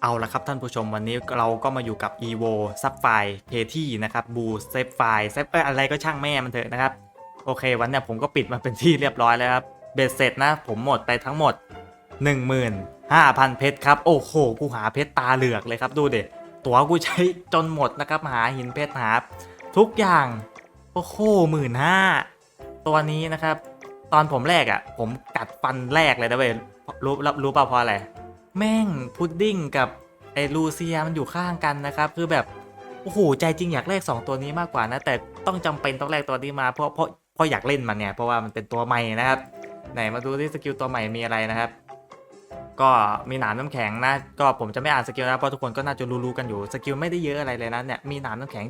เอาละครับท่านผู้ชมวันนี้เราก็มาอยู่กับ evo ซับไฟเพที่นะครับบูเซฟไฟเซฟเอยอะไรก็ช่างแม่มันเถอะนะครับ โอเควันเนี้ยผมก็ปิดมาเป็นที่เรียบร้อยแล้วครับ เบ็ดเสร็จนะ ผมหมดไปทั้งหมด 15,000 เพชรครับ โอ้โห กูหาเพชรตาเหลือกเลยครับดูเด็ดตัวกูใช้จนหมดนะครับ หาหินเพชรหาทุกอย่าง โอ้โหหมื่นห้าตัวนี้นะครับ ตอนผมแรกอะ่ะ ผมกัดฟันแรกเลยนะเว้ยรู้รู้รู้เปล่าเพราะอะไร แม่งพุดดิ้งกับไอ้ลูเซียมันอยู่ข้างกันนะครับ คือแบบ โอ้โห ใจจริงอยากแลก2 ตัวนี้มากกว่านะ แต่ต้องจำเป็นต้องแลกตัวนี้มาเพราะเพราะเพราะอยากเล่นมันเนี่ย เพราะว่ามันเป็นตัวใหม่นะครับ ไหนมาดูที่สกิลตัวใหม่มีอะไรนะครับ ก็มีหนามน้ำแข็งนะ ก็ผมจะไม่อ่านสกิลนะเพราะทุกคนก็น่าจะรู้ๆกันอยู่สกิลไม่ได้เยอะอะไรเลยนะเนี่ยมีหนามน้ำแข็ง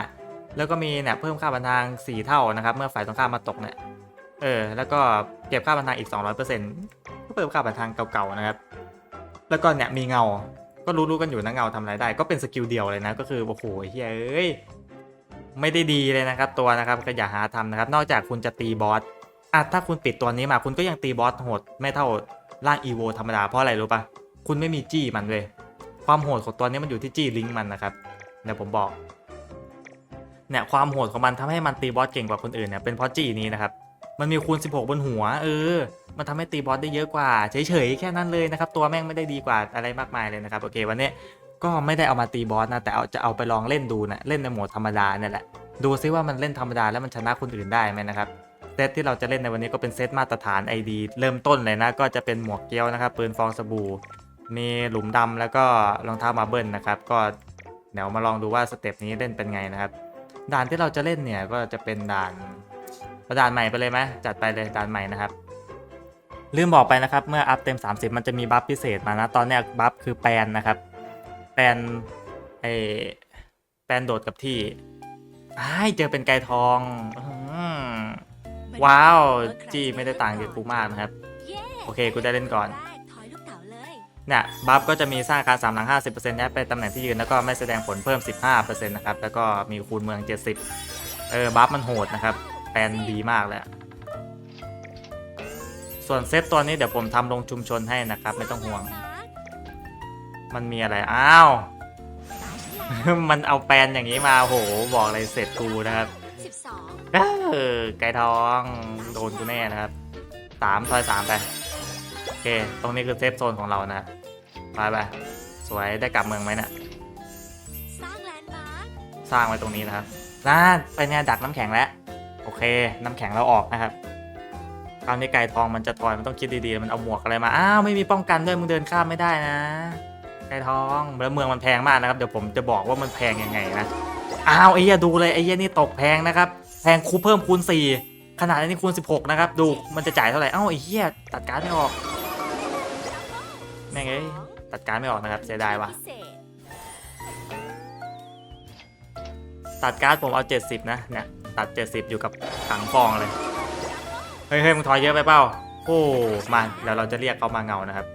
75 แล้วก็มีเนี่ยเพิ่มค่าบันทาง 4 เท่านะครับ เมื่อฝ่ายตรงข้ามมาตกเนี่ยเออแล้วก็เก็บค่าบันทางอีก 200%ก็เพิ่มค่าบันทางเก่าๆนะครับ แล้วก็เนี่ยมีเงา ก็รู้ๆกันอยู่นะเงาทำอะไรได้ ก็เป็นสกิลเดียวเลยนะ ก็คือโอ้โหเฮ้ยเอ้ยไม่ได้ดีเลยนะครับตัวนะครับก็อย่าหาทำนะครับ นอกจากคุณจะตีบอสอะถ้าคุณปิดตัวนี้มาคุณก็ยังตีบอสโหดไม่เท่าร่างอีโวธรรมดาเพราะอะไรรู้ปะคุณไม่มีจี้มันเลยความโหดของตัวนี้มันอยู่ที่จี้ลิงก์มันนะครับเดี๋ยวผมบอกเนี่ยความโหดของมันทำให้มันตีบอสเก่งกว่าคนอื่นเนี่ยเป็นเพราะจี้นี้นะครับ มันมีคูณ 16 บนหัว เออ มันทำให้ตีบอสได้เยอะกว่า เฉยๆ แค่นั้นเลยนะครับ ตัวแม่งไม่ได้ดีกว่าอะไรมากมายเลยนะครับ โอเค วันนี้ก็ไม่ได้เอามาตีบอสนะ แต่เอาจะเอาไปลองเล่นดูนะ เล่นในโหมดธรรมดาเนี่ยแหละ ดูซิว่ามันเล่นธรรมดาแล้วมันชนะคนอื่นได้ไหมนะครับ เซตที่เราจะเล่นในวันนี้ก็เป็นเซตมาตรฐาน ID เริ่มต้นเลยนะ ก็จะเป็นหมวกเกี้ยวนะครับ ปืนฟองสบู่ มีหลุมดำแล้วก็รองเท้ามาเบิลนะครับ ก็เดี๋ยวมาลองดูว่าสเต็ปนี้เล่นเป็นไงนะครับ ด่านที่เราจะเล่นเนี่ยก็จะเป็นด่าน เอาด่านใหม่ไปเลยไหมจัดไปเลยด่านใหม่นะครับ ลืมบอกไปนะครับ เมื่ออัพเต็ม 30 มันจะมีบัฟพิเศษมานะ ตอนนี้บัฟคือแปลนนะครับ แปลนไอแปลนโดดกับที่ไอ้เจอเป็นไก่ทองอว้าว จี้ไม่ได้ต่างจากกูมากนะครับ โอเค กูได้เล่นก่อนเนี่ยบัฟก็จะมีสร้างการสามหลัง 50%ย้ายไปตำแหน่งที่ยืน แล้วก็ไม่แสดงผลเพิ่ม 15%นะครับ แล้วก็มีคูณเมือง 70 เออ บัฟมันโหดนะครับ แปลนดีมากเลยอะส่วนเซตตัวนี้เดี๋ยวผมทำลงชุมชนให้นะครับ ไม่ต้องห่วง มันมีอะไร อ้าว มันเอาแปลนอย่างนี้มาโห บอกเลยเสร็จกูนะครับไก่ทองโดนกูแน่นะครับสามซอยสามไป โอเค ตรงนี้คือเซฟโซนของเรานะไปไปสวยได้กลับเมืองไหมเนะี่ยสร้างแลนด์มาร์คสร้างไว้ตรงนี้นะครับน่าไปเนี่ยดักน้ำแข็งแล้ว โอเค น้ำแข็งเราออกนะครับคราวนี้ไก่ทองมันจะทอยมันต้องคิดดีๆ มันเอาหมวกอะไรมา อ้าว ไม่มีป้องกันด้วย มึงเดินข้ามไม่ได้นะ ไก่ทองแล้วเมืองมันแพงมากนะครับ เดี๋ยวผมจะบอกว่ามันแพงยังไงนะ อ้าวไอ้เหี้ยดูเลยไอ้เหี้ยนี่ตกแพงนะครับ แพงคูเพิ่มคูณ 4 ขนาดนี้คูณ 16 นะครับ ดู มันจะจ่ายเท่าไหร่ อ้าไอ้เหี้ยตัดการ์ดไม่ออก แม่งเอ้ย ตัดการ์ดไม่ออกนะครับเสียดายว่ะ ตัดการ์ดผมเอา 70 นะเนี่ย ตัด 70 อยู่กับถังฟองเลย เฮ้ยเฮ้ยมึงถอยเยอะไปเปล่าโอ้มาเดี๋ยวเราจะเรียกเขามาเงานะครับ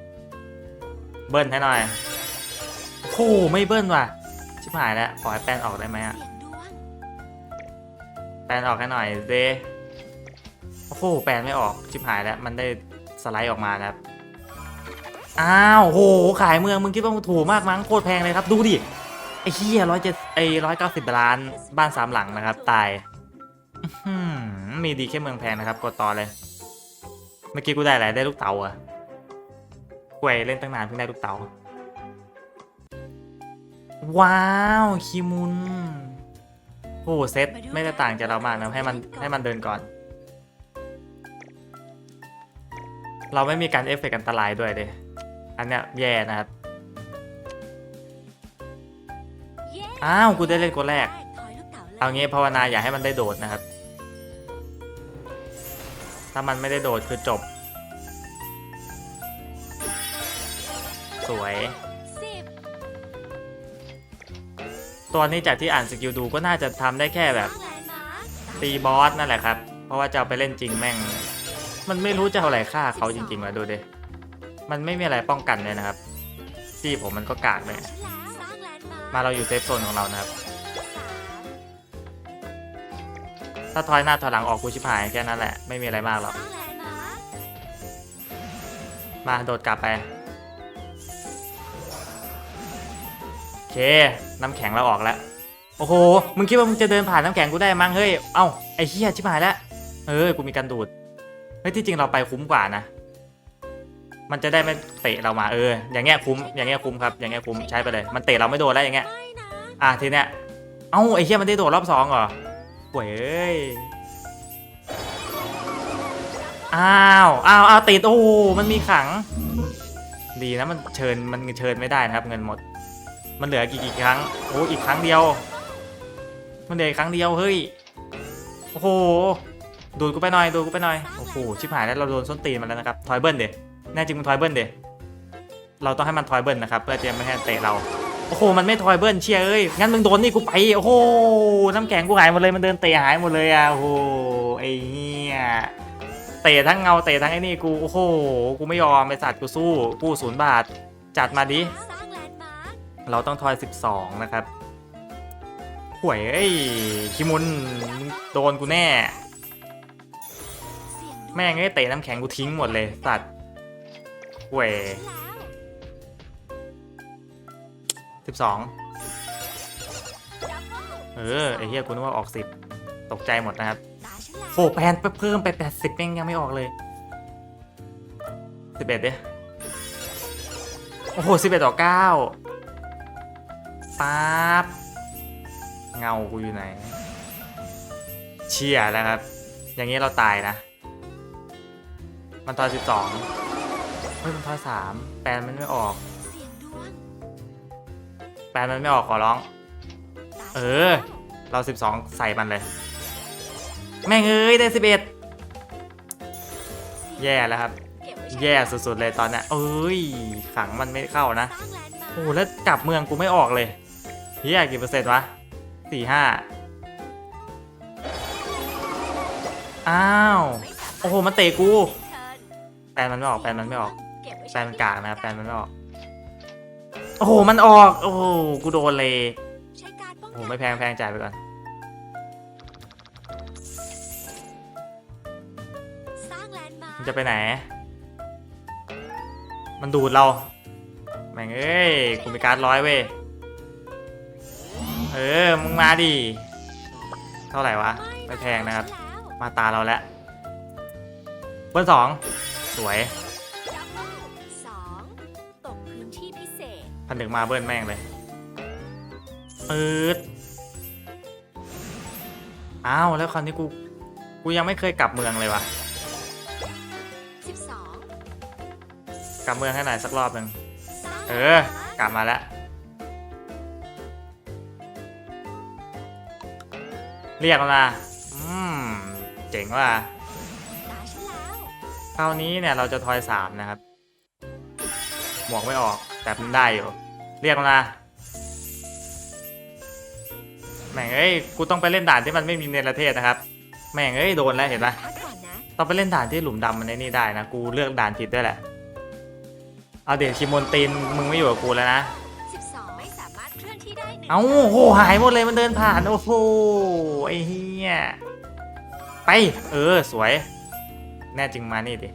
เบิ้ลให้หน่อยโอ้ไม่เบิ้ลว่ะ ชิบหายแล้วขอให้แปลนออกได้ไหมอะแปลนออกให้หน่อยเซโอ้โหแปลนไม่ออกชิบหายแล้ว มันได้สไลด์ออกมาครับอ้าวโหขายเมืองมึงคิดว่ามึงถูกมากมั้งโคตรแพงเลยครับ ดูดิไอ้เหี้ยร้อยเจ็ดไอ้ร้อยเก้าสิบล้านบ้านสามหลังนะครับ ตาย มีดีแค่เมืองแพงนะครับ กดต่อเลย เมื่อกี้กูได้อะไรได้ลูกเต๋าเหรอะกวยเล่นตั้งนานเพิ่งได้ลูกเต๋า ว้าวคิมุน โอ้โหเซตไม่ได้ต่างจากเรามากนะให้มันให้มันเดินก่อน เราไม่มีการเอฟเฟกต์อันตรายด้วยเดยอันเนี้ยแย่นะครับเย้อ้าว กูได้เล่นคนแรกถอยลูกเต๋าเลยเอางี้ภาวนาอย่าให้มันได้โดดนะครับ ถ้ามันไม่ได้โดดคือจบ สวย ตัวนี้จากที่อ่านสกิลดูก็น่าจะทำได้แค่แบบตีบอสนั่นแหละครับ เพราะว่าจะเอาไปเล่นจริงแม่ง มันไม่รู้จะเอาอะไรฆ่าเขาจริงๆว่ะดูดิมันไม่มีอะไรป้องกันเลยนะครับซี่ผมมันก็กากเลยมาเราอยู่เซฟโซนของเรานะครับ ถ้าทอยหน้าถอยหลังออกกูชิบหายแค่นั้นแหละ ไม่มีอะไรมากหรอก มาโดดกลับไป โอเค น้ำแข็งเราออกแล้ว โอ้โห มึงคิดว่ามึงจะเดินผ่านน้ำแข็งกูได้มั้งเฮ้ย เอ้า ไอ้เหี้ยชิบหายแล้ว เออ กูมีการดูด เฮ้ย ที่จริงเราไปคุ้มกว่านะ มันจะได้ไม่เตะเรามา เออ อย่างเงี้ยคุ้ม อย่างเงี้ยคุ้มครับ อย่างเงี้ยคุ้ม ใช้ไปเลย มันเตะเราไม่โดนแล้วอย่างเงี้ย อะทีเนี้ย เอ้า ไอ้เหี้ยมันได้โดดรอบสองเหรอ ห่วยเอ้ย อ้าวอ้าวอ้าวติดโอ้โหมันมีขัง ดีนะมันเชิญมันเชิญไม่ได้นะครับ เงินหมด มันเหลือกี่กี่ครั้งโอ้อีกครั้งเดียว มันเหลืออีกครั้งเดียวเฮ้ยโอ้โหดูดกูไปหน่อยดูดกูไปหน่อยโอ้โหชิบหายแล้วเราโดนส้นตีนมันแล้วนะครับทอยเบิลเดแน่จริงมันทอยเบิลเดเราต้องให้มันทอยเบิลนะครับเพื่อจะไม่ให้เตะเรา โอ้โหมันไม่ทอยเบิ้ลเชียเอ้ยงั้นมึงโดนนี่กูไปโอ้โหน้ำแข็งกูหายหมดเลยมันเดินเตะหายหมดเลยอะโอ้โหไอ้เหี้ยเตะทั้งเงาเตะทั้งไอ้นี่กูโอ้โหกูไม่ยอมไปสัตว์กูสู้กู้ศูนย์บาทจัดมาดิเราต้องทอย 12 นะครับห่วยเอ้ยคิมุนโดนกูแน่ แม่งไอ้เตะน้ำแข็งกูทิ้งหมดเลยสัตว์ห่วย แล้ว12เออไอ้เหี้ยกูนึกว่าออก10ตกใจหมดนะครับตาฉันแล้วโหแพนไปเพิ่มไป80แม่งยังไม่ออกเลย11เด้โอ้โห11ต่อ9ปั๊บเงากูอยู่ไหน เชี่ยแล้วครับ อย่างนี้เราตายนะ มันทอย12เฮ้ยมันทอย3แปลนมันไม่ออกเสียงดวง แปลนมันไม่ออกขอร้องตาเอฉันอแล้วเรา 12 ใส่มันเลย แม่งเอ้ยได้ 11 แย่แล้วครับเก็บไว้ใช้แย่สุดๆเลยตอนเนี้ยเอ้ยขังมันไม่เข้านะสร้างแลนด์มาร์คโอ้โหแล้วกลับเมืองกูไม่ออกเลยเฮียกี่เปอร์เซ็นต์วะสี่ห้าอ้าว โอ้โหมันเตะกูเทิร์นแปลนมันไม่ออกแปลนมันไม่ออกเก็บไว้แปลใช้นมันกากนะครับแปลนมันไม่ออก โอ้โห มันออก โอ้โห กูโดนเลยใช้การป้องโอ้โห กันไม่แพงแพงจ่ายไปก่อน สร้างแลนด์มาร์มันคจะไปไหน มันดูดเรา แม่งเอ้ย กูมีการดร้อยเว้ย เออ มึงมาดิ เท่าไหร่วะ ไม่แพงนะครับ มาตาเราแล้วเบอร์สอง สวย มันถึงมาเบิ้ลแม่งเลยปืดอ้าวแล้วคราวนี้กู กูยังไม่เคยกลับเมืองเลยวะกลับเมืองให้หน่อยสักรอบหนึ่งเออ กลับมาแล้ว เรียกมาอืม เจ๋งว่ะคราวนี้เนี่ยเราจะทอยสามนะครับ หมวกไม่ออกแต่มันได้อยู่ เรียกมาแม่งเอ้ยกูต้องไปเล่นด่านที่มันไม่มีเนรเทศนะครับ แม่งเอ้ยโดนแล้วเห็นปะพักก่อนนะต้องไปเล่นด่านที่หลุมดำมันไอ้นี่ได้นะกูเลือกด่านผิดด้วยแหละเอาเดี๋ยวคิมมอนตินมึงไม่อยู่กับกูแล้วนะสิบสองไม่สามารถเคลื่อนที่ได้หนึ่งเอ้าโหหายหมดเลยมันเดินผ่านโอ้โหไอ้เหี้ยไป เออสวย แน่จริงมานี่ดิ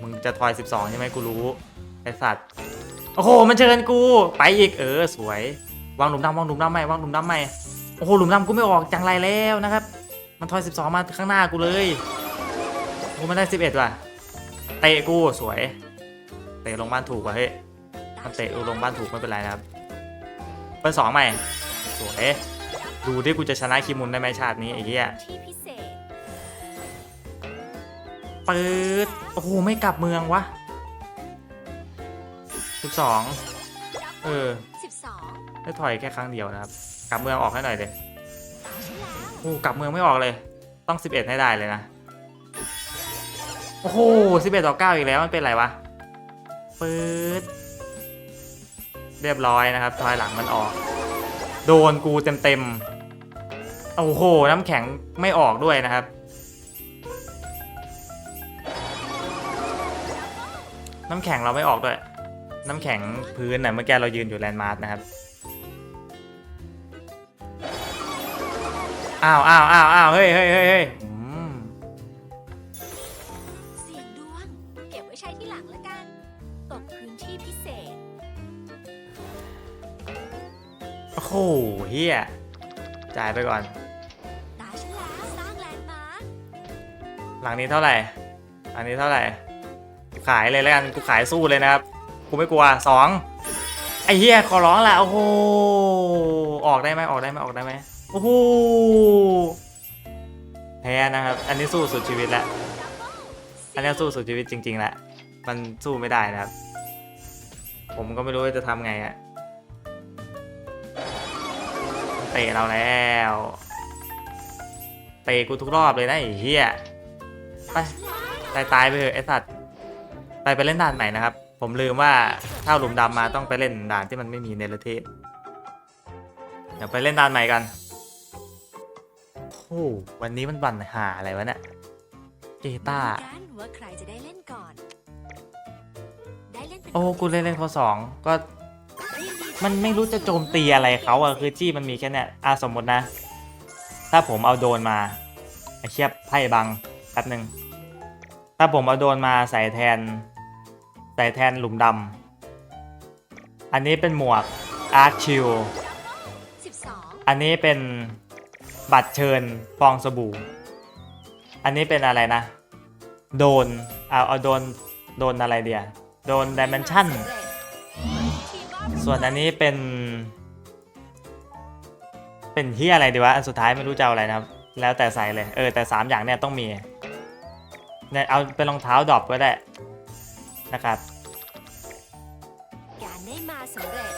มึงจะทอย 12 ใช่ไหมกูรู้ ไอสัตว์ โอ้โห มันเชิญกู ไปอีกเออสวย วางหลุมดำวางหลุมดำไหมวางหลุมดำไหมโอ้โหหลุมดำกูไม่ออกจังไรแล้วนะครับ มันทอย 12 มาข้างหน้ากูเลยโอ้มันได้ 11ว่ะเตะกูสวย เตะลงบ้านถูกว่ะเฮ้ยมันเตะลงบ้านถูกไม่เป็นไรนะครับเบอร์สองใหม่สวยดูดิกูจะชนะคิมุนได้ไหมชาตินี้ไอ้เหี้ยที่พิเศษปืดโอ้โหไม่กลับเมืองวะ สิบสองเออสิบสองได้ถอยแค่ครั้งเดียวนะครับ กลับเมืองออกให้หน่อยเดี๋ยตาฉันแล้วโอ้กลับเมืองไม่ออกเลย ต้องสิบเอ็ดให้ได้เลยนะ โอ้โหสิบเอ็ดต่อเก้าอีกแล้ว มันเป็นไรวะปืดเรียบร้อยนะครับถอยหลังมันออก โดนกูเต็มๆโอ้โห น้ำแข็งไม่ออกด้วยนะครับ น้ำแข็งเราไม่ออกด้วย น้ำแข็งพื้นน่ะเมื่อกี้เรายืนอยู่แลนด์มาร์กนะครับ อ้าวอ้าวอ้าวอ้าวเฮ้ยเฮ้ยเฮ้ยเฮ้ยอืมเสียงดวง เก็บไว้ใช้ที่หลังแล้วกัน ตกพื้นที่พิเศษหเฮียจ่ายไปก่อน ตาฉันแล้วสร้างแลนด์มาร์คหลังนี้เท่าไหร่หลังนี้เท่าไหร่ ขายเลยแล้วกัน กูขายสู้เลยนะครับ กูไม่กลัวสองไอ้เฮียขอร้องละโอ้โหออกได้ไหมออกได้ไหมออกได้ไหมโอ้โหแพ้นะครับ อันนี้สู้สุดชีวิตแล้วอันนี้สู้สุดชีวิตจริงๆแหละมันสู้ไม่ได้นะครับ ผมก็ไม่รู้จะทำไงอะเตะเราแล้วเตะกูทุกรอบเลยนะไอ้เหี้ยไปตายตายไปเถอะไอ้สัตว์ไปไปเล่นด่านใหม่นะครับ ผมลืมว่าถ้าหลุมดำมาต้องไปเล่นด่านที่มันไม่มีเนรเทศเดี๋ยวไปเล่นด่านใหม่กันโอ้โหวันนี้มันวันหาอะไรวะเนี่ยเกตากันว่าใครจะได้เล่นก่อนได้เล่นเป็นโอ้กูเล่นเล่นพอสองก็มันไม่รู้จะโจมตีอะไรเขาอะคือจี้มันมีแค่เนี้ยอะสมมตินะ ถ้าผมเอาโดรนมาไอ้เชียบไพ่บังแป๊บหนึ่งถ้าผมเอาโดรนมาใส่แทน ใส่แทนหลุมดำ อันนี้เป็นหมวกอาร์คชิลสิบสองอันนี้เป็นบัตรเชิญฟองสบู่ อันนี้เป็นอะไรนะ โดน เอาเอาโดน โดนอะไรเดียโดนดิเมนชั่น ส่วนอันนี้เป็น เป็นที่อะไรดีวะ อันสุดท้ายไม่รู้จะเอาอะไรนะครับ แล้วแต่ใส่เลย เออแต่สามอย่างเนี่ยต้องมีเนี่ยเอาเป็นรองเท้าดรอปก็ได้ นะครับ การได้มาสำเร็จ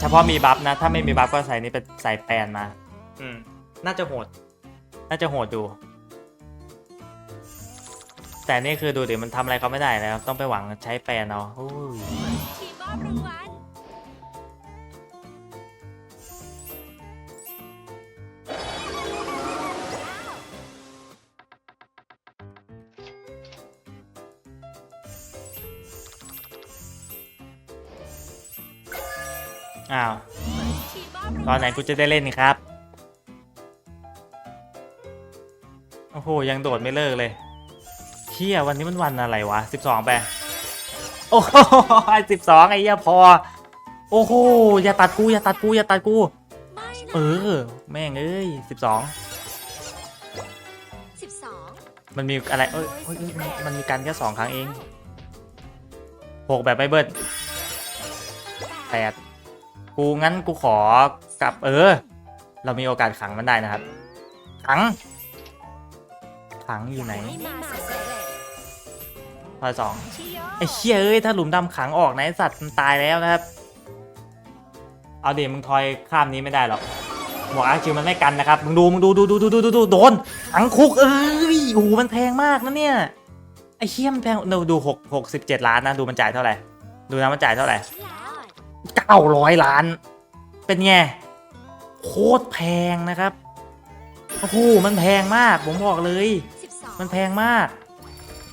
เฉพาะมีบัฟนะ ถ้าไม่มีบัฟก็ใส่นี่เป็นใส่แปลนมา อืม น่าจะโหด น่าจะโหดดู แต่นี่คือดูดิมันทำอะไรเขาไม่ได้นะครับต้องไปหวังใช้แปลนเอาโอ้ย ทีมมอบรางวัล อ้าวทีมมอบรางวัลตอนไหนกูจะได้เล่นนี่ครับ โอ้โห ยังโดดไม่เลิกเลยเที่ยวันนี้มันวันอะไรวะ 12 ไป โอ้โหสิบสองไอ้เหี้ยพอ โอ้โห อย่าตัดกู อย่าตัดกู อย่าตัดกูไม่เออ แม่งเอ้ยสิบสองสิบสองมันมีอะไร เอ้ยเอ้ยเอ้ยมันมันมีการแค่สองครั้งเองหกแบบไม่เบิดแปด กูงั้นกูขอกลับเออ เรามีโอกาสขังมันได้นะครับ ขัง ขังอยู่ไหนได้มาสำเร็จพอสองไอ้เชี่ยเอ้ยถ้าหลุมดำขังออกนะไอสัตว์มันตายแล้วนะครับ เอาเดี๋ยวมึงทอยข้ามนี้ไม่ได้หรอกหมวกอาร์คิวมันไม่กันนะครับมึงดูมึงดูดูดูดูดูดูดูโดนขังคุกเอ้ยโอ้โหมันแพงมากนะเนี่ยไอ้เชี่ยมันแพงดูดูหกหกสิบเจ็ดล้านนะดูมันจ่ายเท่าไหร่ดูนะมันจ่ายเท่าไหร่ ฉันแล้วเก้าร้อยล้าน เป็นไง โคตรแพงนะครับ โอ้โห มันแพงมาก ผมบอกเลยสิบสองมันแพงมาก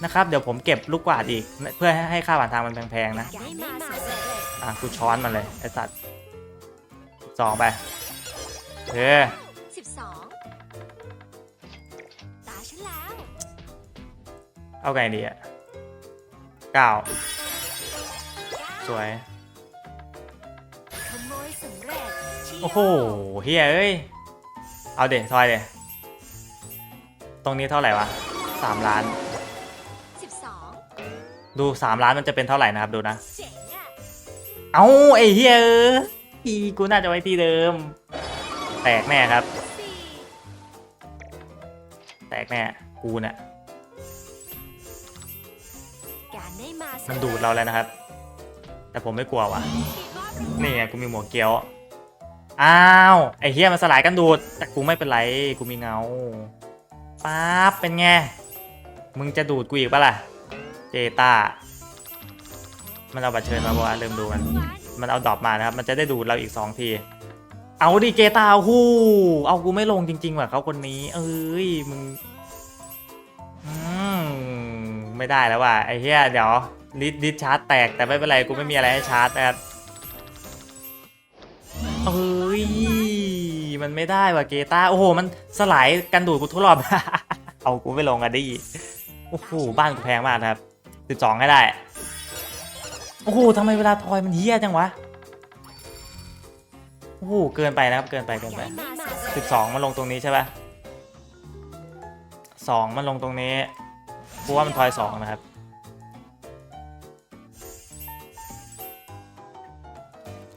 นะครับ เดี๋ยวผมเก็บลูกกวาดอีก เพื่อให้ค่าผ่านทางมันแพงๆนะได้มาสำเร็จอะ กูช้อนมันเลย ไอ้สัตว์สองไปเออสิบสองตาฉันแล้วเอาไงดีอะเก้าสวย โยโอ้โหเฮียเอ้ย เอาเด็ทอยเด็ตรงนี้เท่าไหร่วะสามล้านสิบสองดูสามล้านมันจะเป็นเท่าไหร่นะครับดูนะเจ๋งอะเอาไอ้เฮียเอ้ยอีกูน่าจะไว้ที่เดิม แตกแน่ครับสี่แตกแน่ กูเนี่ยการได้มาสำมันเร็จดูดเราแล้วนะครับ แต่ผมไม่กลัวว่ะทีมมอบรางวัลนี่ไงกูมีหมวกเกียว อ้าวไอ้เฮียมันสลายกันดูด แต่กูไม่เป็นไร กูมีเงาป๊าบเป็นไง มึงจะดูดกูอีกปะล่ะ เจตา มันเอาบัตรเชิญมาบอกว่าลืมดูมัน มันเอาดอปมานะครับ มันจะได้ดูดเราอีกสองที เอาดิเจตาฮู้ เอากูไม่ลงจริง ๆ ว่ะเขาคนนี้ เอ้ยมึงมไม่ได้แล้วว่ะไอ้เฮียเดี๋ยวลิดลิดชาร์จแตกแต่ไม่เป็นไรกูไม่มีอะไรให้ชาร์จนะครับ มันไม่ได้ว่ะเกตาโอ้โห มันสลายกันดูดกูทุกรอบ เอากูไม่ลงอะดิโอ้โหบ้านกูแพงมากนะครับ12ให้ได้ โอ้โหทำไมเวลาทอยมันเฮี้ยจังวะ โอ้โหเกินไปนะครับเกินไปเกินไปสิบสองมันลงตรงนี้ใช่ปะสองมันลงตรงนี้กูว่ามันทอยสองนะครับ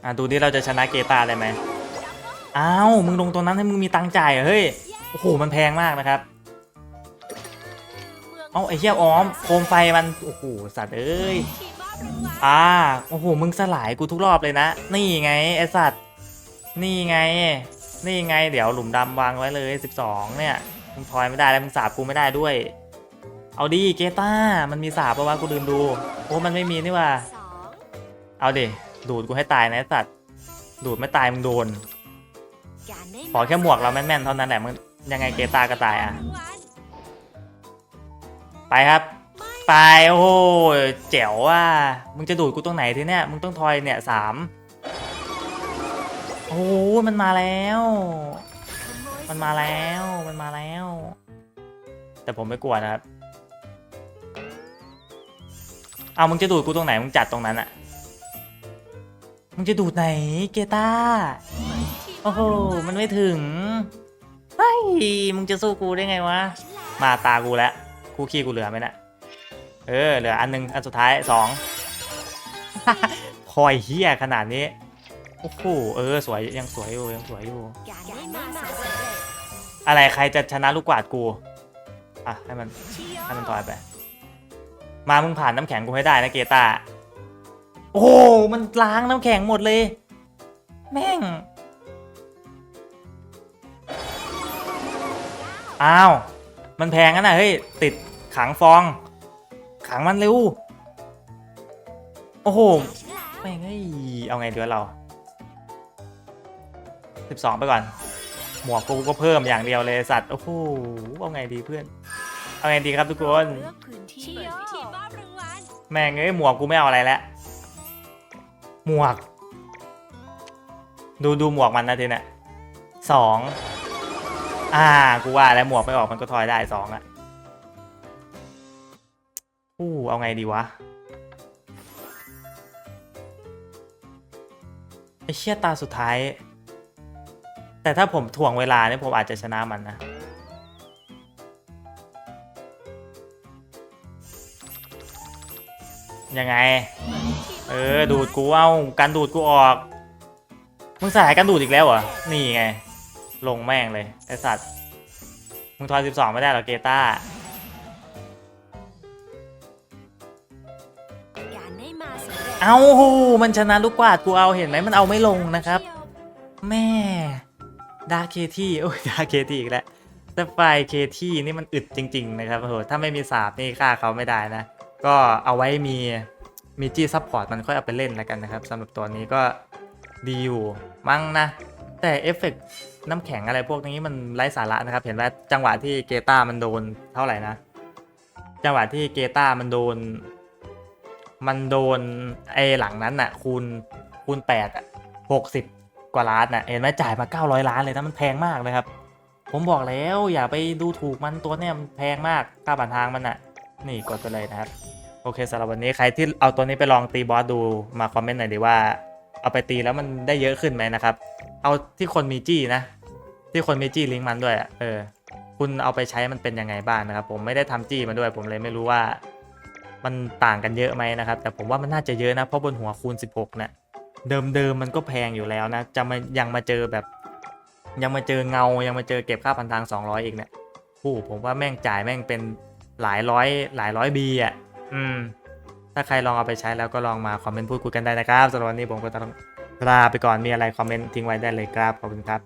อะดูดิเราจะชนะเกตาได้ไหม อ้าวมึงลงตรงนั้นให้มึงมีตังค์จ่ายเหรอเฮ้ยโอ้โหมันแพงมากนะครับเอ้าไอ้เหี้ยออมโคมไฟมันโอ้โหสัตว์เอ้ยอ่าโอ้โหมึงสลายกูทุกรอบเลยนะ นี่ไงไอสัตว์นี่ไง นี่ไง เดี๋ยวหลุมดำวางไว้เลย 12 เนี่ยมึงทอยไม่ได้แล้วมึงสาบกูไม่ได้ด้วย เอาดีเกต้ามันมีสาบปะวะกูลืมดูโอ้มันไม่มีนี่ว่าเอาดิดูดกูให้ตายนะไอ้สัตว์ดูดไม่ตายมึงโดน ขอแค่หมวกเราแม่นๆเท่านั้นแหละมึงยังไงเกตาก็ตายอะ ไปครับ ไปโอ้โหแจ๋วว่ามึงจะดูดกูตรงไหนทีเนี้ยมึงต้องทอยเนี่ยสามโอ้โหมันมาแล้ว มันมาแล้วมันมาแล้ว แต่ผมไม่กลัวนะครับเอามึงจะดูดกูตรงไหนมึงจัดตรงนั้นอะมึงจะดูดไหนเกตา โอ้โห มันไม่ถึงเฮ้ยมึงจะสู้กูได้ไงวะ มาตากูแล้วคู่ขี้กูเหลือไหมนะเออ เหลืออันหนึงอันสุดท้ายสองคอยเฮี้ยขนาดนี้ โอ้โห เออ สวย ยังสวยอยู่ ยังสวยอยู่ อะไรใครจะชนะลูกกวาดกู อะ ให้มัน ให้มันถอยไป มา มึงผ่านน้ำแข็งกูให้ได้นะเกตา โอ้ มันล้างน้ำแข็งหมดเลย แม่ง อ้าว มันแพงกันนะเฮ้ย ติดขังฟอง ขังมันเร็ว โอ้โหแม่งเฮ้เอาไงดีวะเราสิบสองไปก่อน หมวกกูก็เพิ่มอย่างเดียวเลยสัตว์ โอ้โห เอาไงดีเพื่อน เอาไงดีครับทุกคนแม่งเอ้ยหมวกกูไม่เอาอะไรแล้วหมวก ดูดูหมวกมันนะทีเนี่ยสอง อ่า กูว่าแล้วหมวกไม่ออกมันก็ทอยได้สองอะอู้เอาไงดีวะไอเชี่ยตาสุดท้าย แต่ถ้าผมถ่วงเวลาเนี่ยผมอาจจะชนะมันนะ ยังไง เออ ดูดกูเอากันดูดกูออก มึงสายกันดูดอีกแล้วเหรอ นี่ไง ลงแม่งเลย ไอสัตว์ มึงทอยสิบสองไม่ได้หรอเกต้า การได้มาสำเร็จเอาหูมันชนะลูกกวาดกูเอาเห็นไหมมันเอาไม่ลงนะครับ แม่ดาเคที่โอ้ยดาเคที่อีกแล้วแต่ไฟเคที่นี่มันอึดจริง ๆ นะครับโอ้โหถ้าไม่มีสาบนี่ฆ่าเขาไม่ได้นะ ก็เอาไว้มีมีจี้ซัพพอร์ตมันค่อยเอาไปเล่นแล้วกันนะครับสำหรับตัวนี้ก็ดีอยู่มั้งนะ แต่เอฟเฟกต์ น้ำแข็งอะไรพวกนี้มันไร้สาระนะครับ เห็นว่าจังหวะที่เกตามันโดนเท่าไหร่นะ จังหวะที่เกตามันโดน มันโดนไอหลังนั้นน่ะ คูณคูณแปดอะหกสิบกว่าล้านน่ะ เห็นไหมจ่ายมา900ล้านเลยนะมันแพงมากนะครับ ผมบอกแล้วอย่าไปดูถูกมันตัวเนี้ยมันแพงมากค่าผ่านทางมันอะ นี่กดไปเลยนะครับ โอเคสำหรับวันนี้ใครที่เอาตัวนี้ไปลองตีบอสดูมาคอมเมนต์หน่อยดีว่าเอาไปตีแล้วมันได้เยอะขึ้นไหมนะครับ เอาที่คนมีจี้นะ ที่คนมีจี้ลิงก์มันด้วยอะเออ คุณเอาไปใช้มันเป็นยังไงบ้างนะครับ ผมไม่ได้ทำจี้มันด้วย ผมเลยไม่รู้ว่ามันต่างกันเยอะไหมนะครับ แต่ผมว่ามันน่าจะเยอะนะ เพราะบนหัวคูณ 16เนี่ยเดิมๆมันก็แพงอยู่แล้วนะ จะมายังมาเจอแบบ ยังมาเจอเงา ยังมาเจอเก็บค่าพันทาง 200 อีกเนี่ยโอ้ผมว่าแม่งจ่ายแม่งเป็นหลายร้อย หลายร้อยบีอะ อืม ถ้าใครลองเอาไปใช้แล้วก็ลองมาคอมเมนต์พูดคุยกันได้นะครับสำหรับวันนี้ผมก็ต้องลาไปก่อนมีอะไรคอมเมนต์ทิ้งไว้ได้เลยครับ ขอบคุณครับ